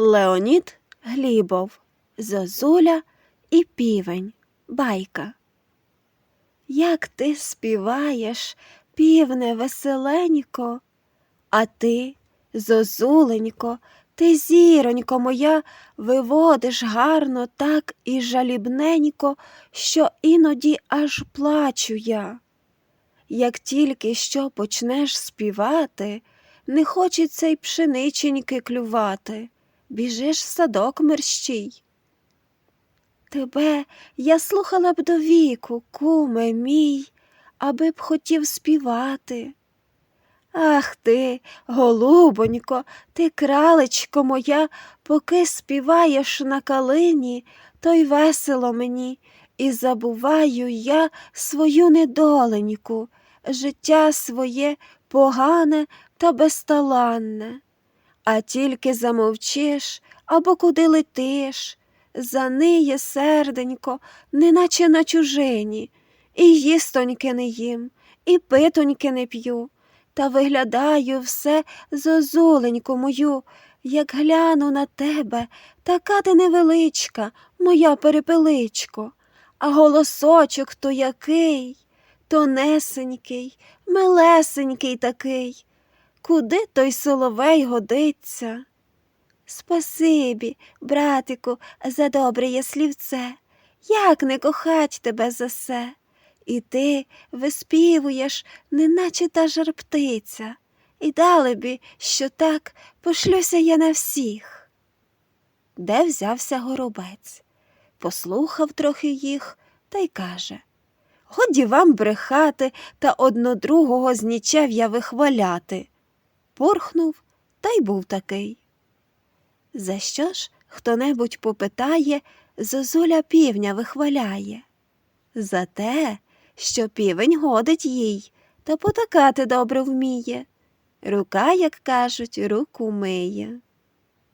Леонід Глібов, Зозуля і півень. Байка. Як ти співаєш, півне веселенько, а ти, зозуленько, ти, зіронько моя, виводиш гарно так і жалібненько, що іноді аж плачу я. Як тільки що почнеш співати, не хочеться й пшениченьки клювати, біжиш в садок мерщій. Тебе я слухала б до віку, куме мій, аби б хотів співати. Ах ти, голубонько, ти кралечко моя, поки співаєш на калині, то й весело мені, і забуваю я свою недоленьку, життя своє погане та безталанне. А тільки замовчиш або куди летиш, заниє серденько, неначе на чужині, і їстоньки не їм, і питоньки не п'ю, та виглядаю все зозуленьку мою, як гляну на тебе, така ти невеличка, моя перепеличко, а голосочок то який, тонесенький, милесенький такий, куди той соловей годиться? Спасибі, братику, за добре слівце, як не кохать тебе за се. І ти виспівуєш, неначе та жар птиця, і далебі, що так пошлюся я на всіх. Де взявся горобець? Послухав трохи їх та й каже Годі вам брехати та одно другого з нічев'я вихваляти. Порхнув та й був такий. За що ж хто-небудь попитає, зозуля півня вихваляє? За те, що півень годить їй, та потакати добре вміє. Рука, як кажуть, руку миє.